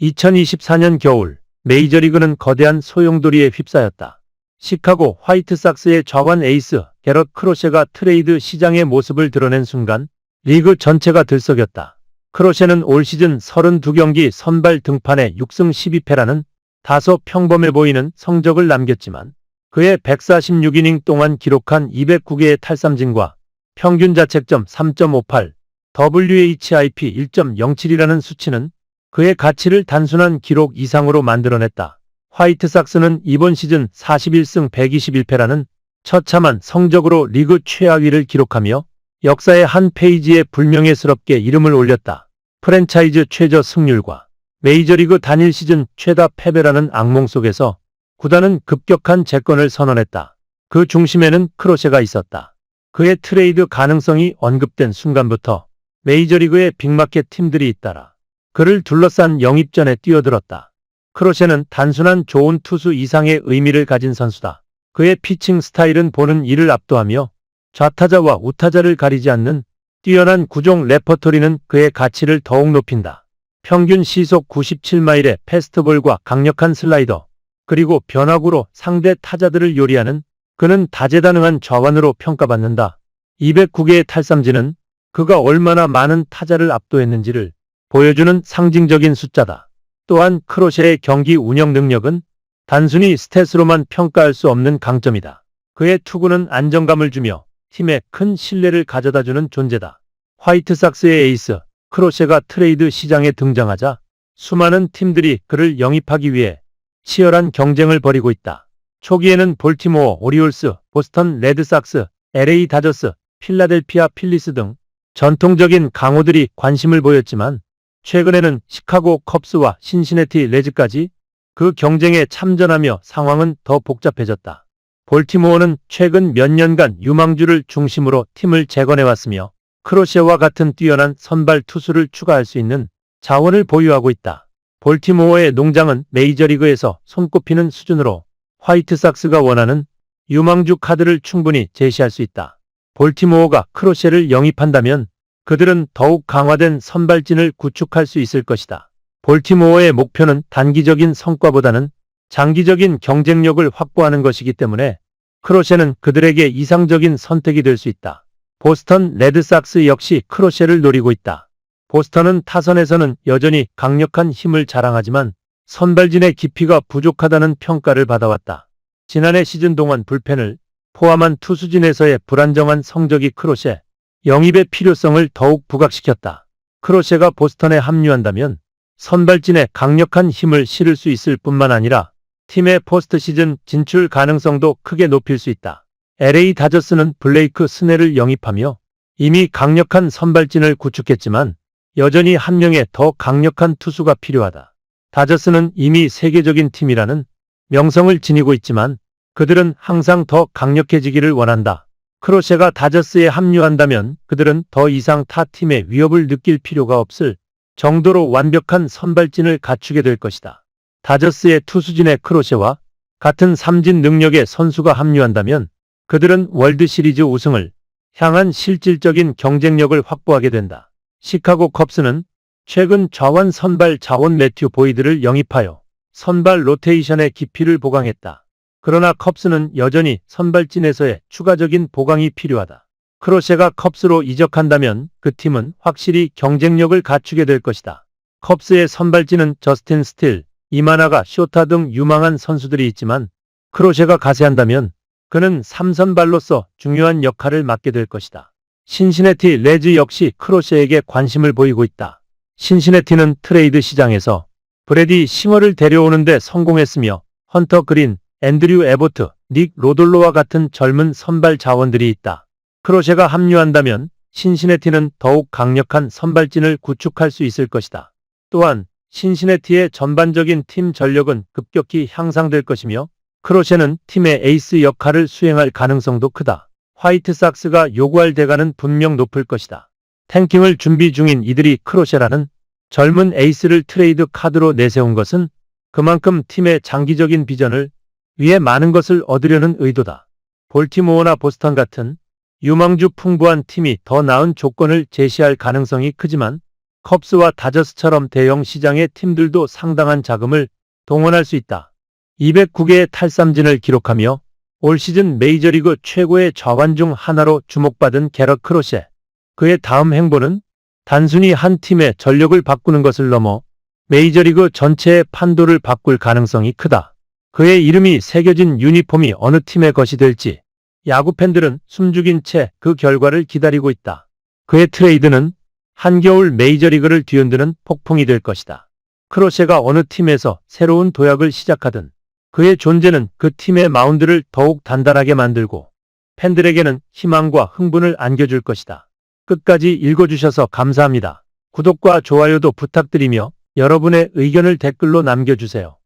2024년 겨울 메이저리그는 거대한 소용돌이에 휩싸였다. 시카고 화이트삭스의 좌완 에이스 게럿 크로셰가 트레이드 시장의 모습을 드러낸 순간 리그 전체가 들썩였다. 크로셰는 올 시즌 32경기 선발 등판에 6승 12패라는 다소 평범해 보이는 성적을 남겼지만 그의 146이닝 동안 기록한 209개의 탈삼진과 평균 자책점 3.58, WHIP 1.07이라는 수치는 그의 가치를 단순한 기록 이상으로 만들어냈다. 화이트삭스는 이번 시즌 41승 121패라는 처참한 성적으로 리그 최하위를 기록하며 역사의 한 페이지에 불명예스럽게 이름을 올렸다. 프랜차이즈 최저 승률과 메이저리그 단일 시즌 최다 패배라는 악몽 속에서 구단은 급격한 재건을 선언했다. 그 중심에는 크로셰가 있었다. 그의 트레이드 가능성이 언급된 순간부터 메이저리그의 빅마켓 팀들이 잇따라 그를 둘러싼 영입전에 뛰어들었다. 크로셰는 단순한 좋은 투수 이상의 의미를 가진 선수다. 그의 피칭 스타일은 보는 이를 압도하며 좌타자와 우타자를 가리지 않는 뛰어난 구종 레퍼토리는 그의 가치를 더욱 높인다. 평균 시속 97마일의 패스트볼과 강력한 슬라이더, 그리고 변화구로 상대 타자들을 요리하는 그는 다재다능한 좌완으로 평가받는다. 209개의 탈삼진은 그가 얼마나 많은 타자를 압도했는지를 보여주는 상징적인 숫자다. 또한 크로셰의 경기 운영 능력은 단순히 스탯으로만 평가할 수 없는 강점이다. 그의 투구는 안정감을 주며 팀에 큰 신뢰를 가져다주는 존재다. 화이트삭스의 에이스 크로셰가 트레이드 시장에 등장하자 수많은 팀들이 그를 영입하기 위해 치열한 경쟁을 벌이고 있다. 초기에는 볼티모어 오리올스, 보스턴 레드삭스, LA 다저스, 필라델피아 필리스 등 전통적인 강호들이 관심을 보였지만 최근에는 시카고 컵스와 신시내티 레즈까지 그 경쟁에 참전하며 상황은 더 복잡해졌다. 볼티모어는 최근 몇 년간 유망주를 중심으로 팀을 재건해왔으며 크로셰와 같은 뛰어난 선발 투수를 추가할 수 있는 자원을 보유하고 있다. 볼티모어의 농장은 메이저리그에서 손꼽히는 수준으로 화이트삭스가 원하는 유망주 카드를 충분히 제시할 수 있다. 볼티모어가 크로셰를 영입한다면 그들은 더욱 강화된 선발진을 구축할 수 있을 것이다. 볼티모어의 목표는 단기적인 성과보다는 장기적인 경쟁력을 확보하는 것이기 때문에 크로셰는 그들에게 이상적인 선택이 될 수 있다. 보스턴 레드삭스 역시 크로셰를 노리고 있다. 보스턴은 타선에서는 여전히 강력한 힘을 자랑하지만 선발진의 깊이가 부족하다는 평가를 받아왔다. 지난해 시즌 동안 불펜을 포함한 투수진에서의 불안정한 성적이 크로셰 영입의 필요성을 더욱 부각시켰다. 크로셰가 보스턴에 합류한다면 선발진에 강력한 힘을 실을 수 있을 뿐만 아니라 팀의 포스트 시즌 진출 가능성도 크게 높일 수 있다. LA 다저스는 블레이크 스네를 영입하며 이미 강력한 선발진을 구축했지만 여전히 한 명의 더 강력한 투수가 필요하다. 다저스는 이미 세계적인 팀이라는 명성을 지니고 있지만 그들은 항상 더 강력해지기를 원한다. 크로셰가 다저스에 합류한다면 그들은 더 이상 타 팀의 위협을 느낄 필요가 없을 정도로 완벽한 선발진을 갖추게 될 것이다. 다저스의 투수진의 크로셰와 같은 삼진 능력의 선수가 합류한다면 그들은 월드 시리즈 우승을 향한 실질적인 경쟁력을 확보하게 된다. 시카고 컵스는 최근 좌완 선발 자원 매튜 보이드를 영입하여 선발 로테이션의 깊이를 보강했다. 그러나 컵스는 여전히 선발진에서의 추가적인 보강이 필요하다. 크로셰가 컵스로 이적한다면 그 팀은 확실히 경쟁력을 갖추게 될 것이다. 컵스의 선발진은 저스틴 스틸, 이마나가 쇼타 등 유망한 선수들이 있지만 크로셰가 가세한다면 그는 삼선발로서 중요한 역할을 맡게 될 것이다. 신시내티 레즈 역시 크로셰에게 관심을 보이고 있다. 신시내티는 트레이드 시장에서 브레디 싱어를 데려오는데 성공했으며 헌터 그린, 앤드류 에보트, 닉 로돌로와 같은 젊은 선발 자원들이 있다. 크로셰가 합류한다면 신시내티는 더욱 강력한 선발진을 구축할 수 있을 것이다. 또한 신시내티의 전반적인 팀 전력은 급격히 향상될 것이며 크로셰는 팀의 에이스 역할을 수행할 가능성도 크다. 화이트삭스가 요구할 대가는 분명 높을 것이다. 탱킹을 준비 중인 이들이 크로셰라는 젊은 에이스를 트레이드 카드로 내세운 것은 그만큼 팀의 장기적인 비전을 위해 많은 것을 얻으려는 의도다. 볼티모어나 보스턴 같은 유망주 풍부한 팀이 더 나은 조건을 제시할 가능성이 크지만 컵스와 다저스처럼 대형 시장의 팀들도 상당한 자금을 동원할 수 있다. 209개의 탈삼진을 기록하며 올 시즌 메이저리그 최고의 좌완 중 하나로 주목받은 게럿 크로셰. 그의 다음 행보는 단순히 한 팀의 전력을 바꾸는 것을 넘어 메이저리그 전체의 판도를 바꿀 가능성이 크다. 그의 이름이 새겨진 유니폼이 어느 팀의 것이 될지 야구 팬들은 숨죽인 채 그 결과를 기다리고 있다. 그의 트레이드는 한겨울 메이저리그를 뒤흔드는 폭풍이 될 것이다. 크로셰가 어느 팀에서 새로운 도약을 시작하든 그의 존재는 그 팀의 마운드를 더욱 단단하게 만들고 팬들에게는 희망과 흥분을 안겨줄 것이다. 끝까지 읽어주셔서 감사합니다. 구독과 좋아요도 부탁드리며 여러분의 의견을 댓글로 남겨주세요.